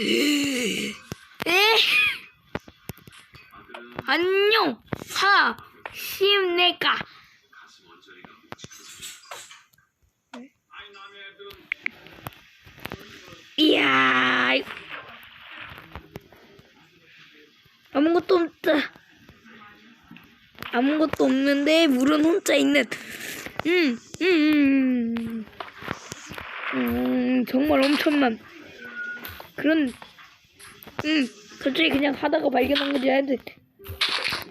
에? 안녕, 사, 심내가. 이야, 아무것도 없다. 아무것도 없는데 물은 혼자 있는. 음, 음, 음, 음, 정말 엄청난 그런. 음, 갑자기 그냥 하다가 발견한 건지 알았는데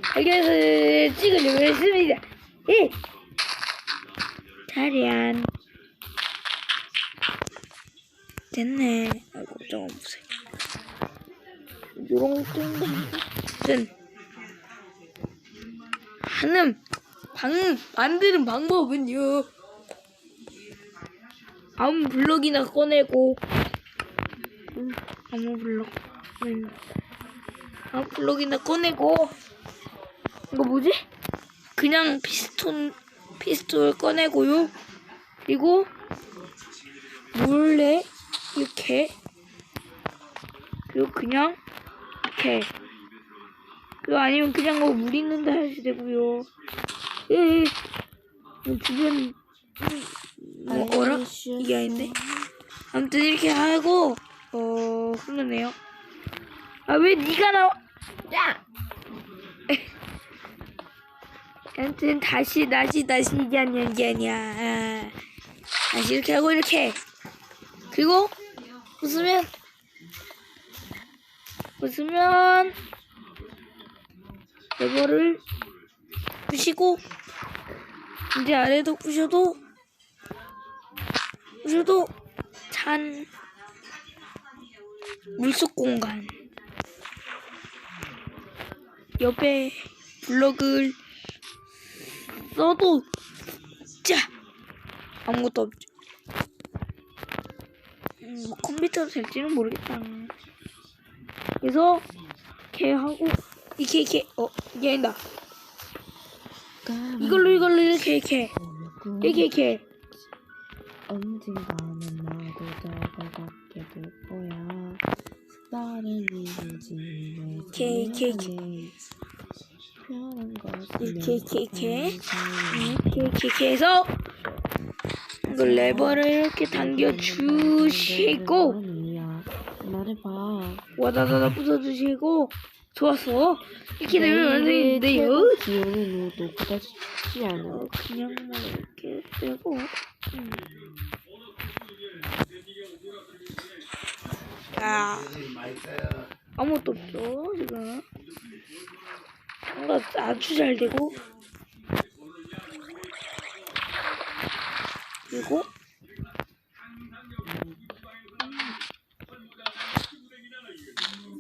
발견해서 찍으려고 했습니다. 예. 자리안. 됐네. 아이고, 저거 보세요. 요런 뜬 하는 방 만드는 방법은요. 아무 블럭이나 꺼내고 음, 아무 블럭 음. 아무 블럭이나 꺼내고 이거 뭐지? 그냥 피스톤 피스톨 꺼내고요. 그리고 몰래 이렇게 그리고 그냥 이렇게 그리고 아니면 그냥 뭐 물 있는데 하셔도 되고요. 예, 예. 주변 뭐 어라 이게 아닌데 아무튼 이렇게 하고 어 흐르네요. 아왜 네가 나와? 야. 아무튼 다시 다시 다시 이게 아니야 이게 아니야. 아, 다시 이렇게 하고 이렇게 그리고 웃으면 웃으면 레버를 부시고 이제 아래도 부셔도 부셔도 찬 물속 공간 옆에 블럭을 써도 자 아무것도 없죠. 음, 뭐 컴퓨터도 될지는 모르겠다. 그래서 이렇게 하고 이렇게 이렇게 어 이게 아니다. 이걸로 이걸로 이렇게 이렇게 이렇게 이렇게 언젠가 이렇게 이렇게 이렇게 해서 이거 레버를 이렇게 당겨 주시고. 와다다다 부숴 주시고 좋았어 이렇게 되면 완성인데요 그다지 쉽지 않아. 어, 그냥 뭐 이렇게 되고 음. 아. 아무것도 없죠 지금. 뭔가 아주 잘 되고. 그리고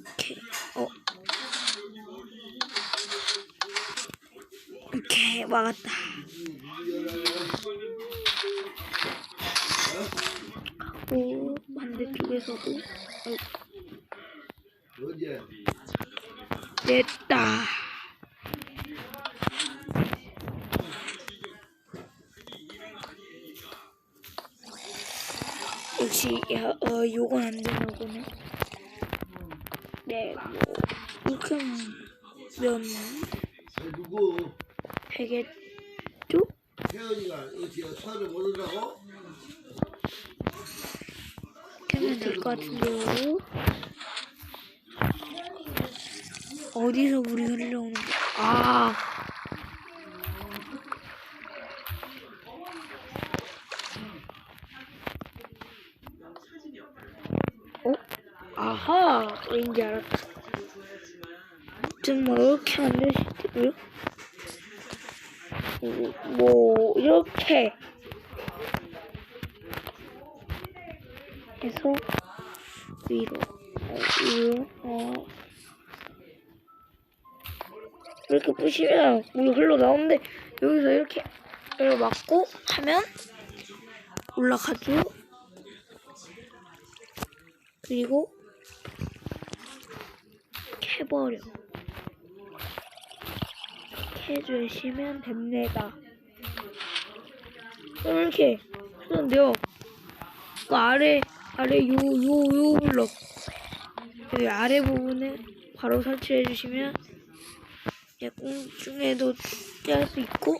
이렇게 어. 이렇게 막았다. 하고 어디야? 됐다. 역시 야, 어 요건 안 되나 보네. 네, 뭐 이렇게 하면 누구? 되겠죠? 태연이가 어디야? 차를 모른다고? 이렇게 하면 될 것 같은데요. 어디서 물이 흘러오는 거? 아. 어? 아하, 왠지 알았다. 좀 뭐 이렇게 만드시고요. 뭐 이렇게 해서 위로 어, 위로 어 이렇게 부시면 물이 흘러 나오는데 여기서 이렇게 이렇게 막고 하면 올라가죠. 그리고 캐버려. 해주시면 됩니다. 이렇게 하는데요. 그 아래 아래 요 요 요 블럭. 여기 아래 부분에 바로 설치해 주시면 예, 공중에도 짤 수 있고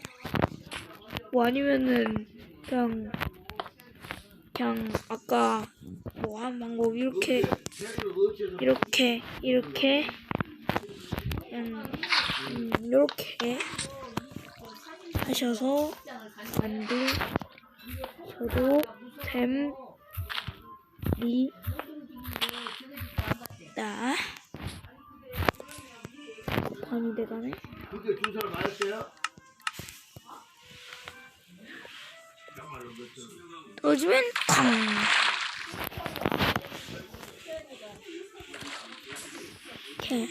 뭐 아니면은 그냥 그냥 아까 뭐 한 방법 이렇게 이렇게 이렇게 그냥 음, 이렇게 하셔서 만드셔도 됩 니다. 곱하기 주사를 맞았어요? 정말로 몇 점? 떨어지면 쾅. 이렇게.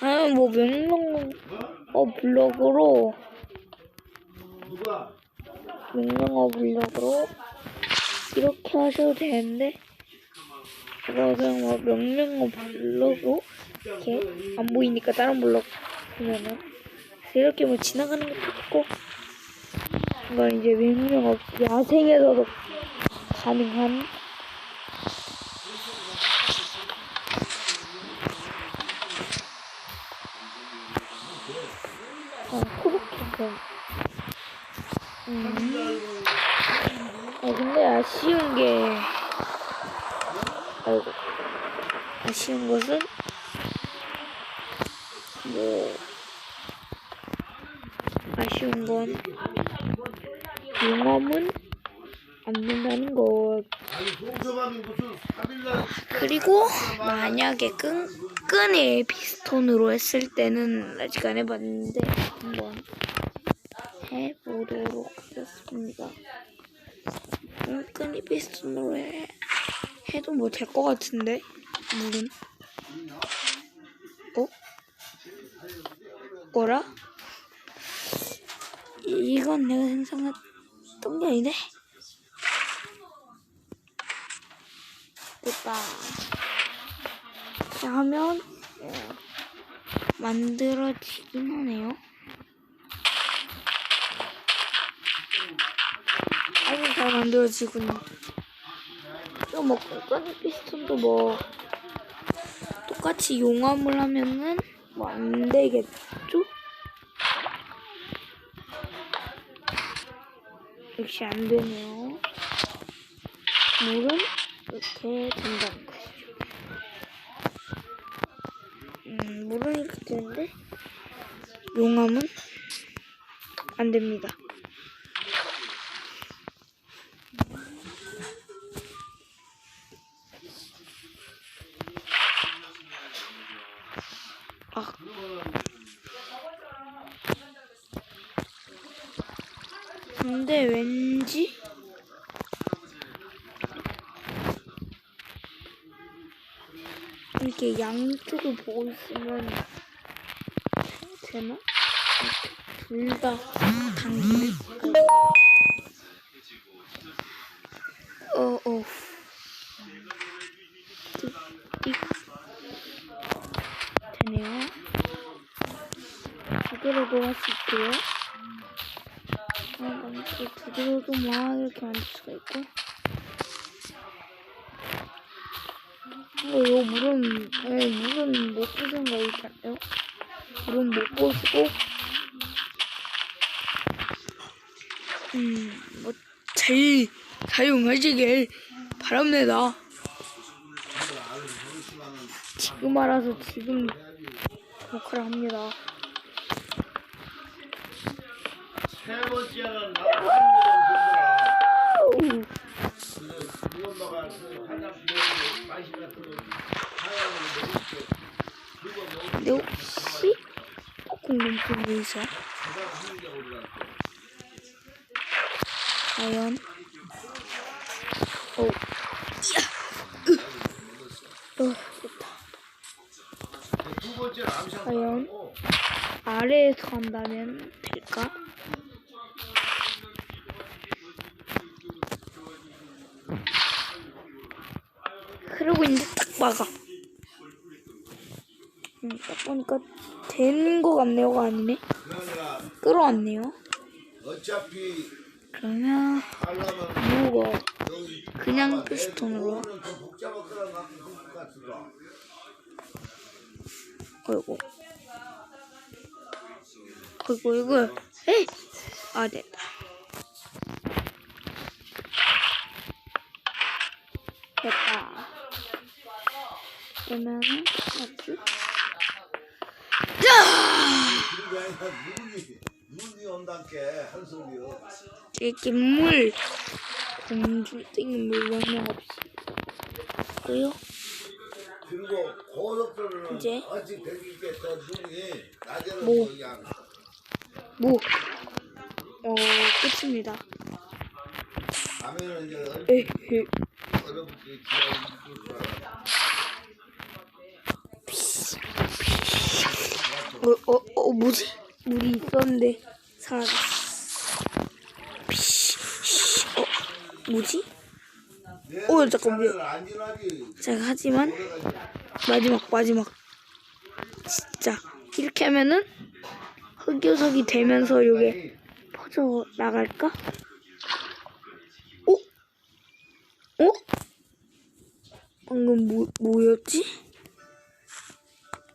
아니 뭐 명령 어 블럭으로 누가? 명령어 블럭으로 이렇게 하셔도 되는데 제가 그냥 뭐 명령어 블럭으로 이렇게 안 보이니까 다른 블럭 보면은 이렇게 뭐 지나가는 것도 있고 이건 이제 명령 없이 야생에서도 가능한 어, 코르키전 음. 아쉬운 게, 아이고, 아쉬운 것은, 뭐, 아쉬운 건, 용암은 안 된다는 것. 아니 송서방이 무슨 3일날 그리고, 만약에 끈, 끈을 피스톤으로 했을 때는 아직 안 해봤는데, 한번 해보도록 하겠습니다. 끈끈이 피스톤으로 해, 해도 뭐 될 것 같은데? 물은? 어? 뭐라? 이- 이건 내가 생각했던 게 아니네. 됐다. 하면 어, 만들어지긴 하네요 아주 잘 만들어지군요. 이거 뭐 끈끈이 피스톤도 뭐 똑같이 용암을 하면은 뭐 안 되겠죠? 역시 안 되네요. 물은 이렇게 된다는 것이죠. 음, 물은 이렇게 되는데 용암은 안 됩니다. 근데 왠지 이렇게 양쪽을 보고 있으면 되나? 둘다 당기네. 어, 어. 되네요. 두수 있고요. 개로도 막 이렇게 만들 수가 있고. 근데 요 물은, 에 물은 못 부수는 거 있잖아요. 물은 못 부수고, 음, 뭐, 잘 사용하시길 바랍니다. 지금 알아서 지금 녹화를 합니다. 세 번째는 나도 한국어 아우, 공부라 그 엄마가 그 먹고 마시 같은 거 그거 먹을 근데 혹시 게 어디가 과연? 오, 어, 번째는 암샷 과연? 아래에서 한다면 될까? 그러고 있는데 딱 막아. 음, 딱 보니까 된거 같네요가 아니네. 그러니까 끌어왔네요. 어차피 그러면 여기 그냥 피스톤으로. 어이구. 어이구, 어이구. 에이! 아. 됐다. 그러면, 소리요. 이렇게 물, 공주 땡긴 물? 그리고 고속도로는 이제? 뭐? 뭐, 어, 끝입니다. 에헤. 어, 어, 어, 뭐지? 물이 있었는데 사라졌어. 어, 뭐지? 어, 안 지나지. 자, 하지만. 마지막 마지막 진짜 이렇게 하면은 흑요석이 되면서 요게 퍼져 나갈까? 어? 어? 방금 뭐 뭐였지?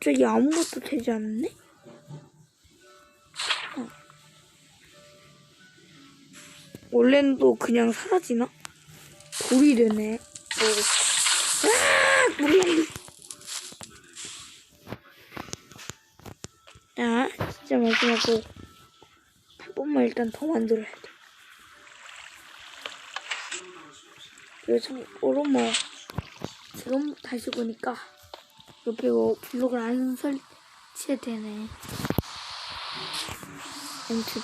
갑자기 아무것도 되지 않네? 어. 원래는 또 그냥 사라지나? 돌이 되네. 어. 아, 물이. 자, 진짜 마지막으로 한 번만 일단 더 만들어야 돼. 그래서 오로뭐 지금 다시 보니까 옆에 뭐 블록을 안 설치해야 되네. 아무튼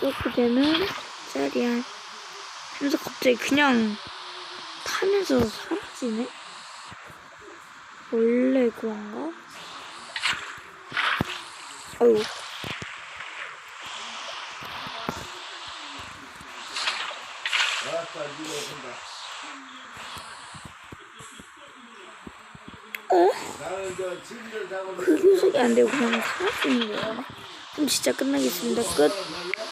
이렇게 되면 짜리야. 하면서 갑자기 그냥 타면서 사라지네? 원래 그런가? 어휴. 알았다, 니가 온다. 어? 나는 저 침대 작업을 그 교석이 안 되고 그냥 사라지는 거야. 그럼 진짜 끝나겠습니다. 끝.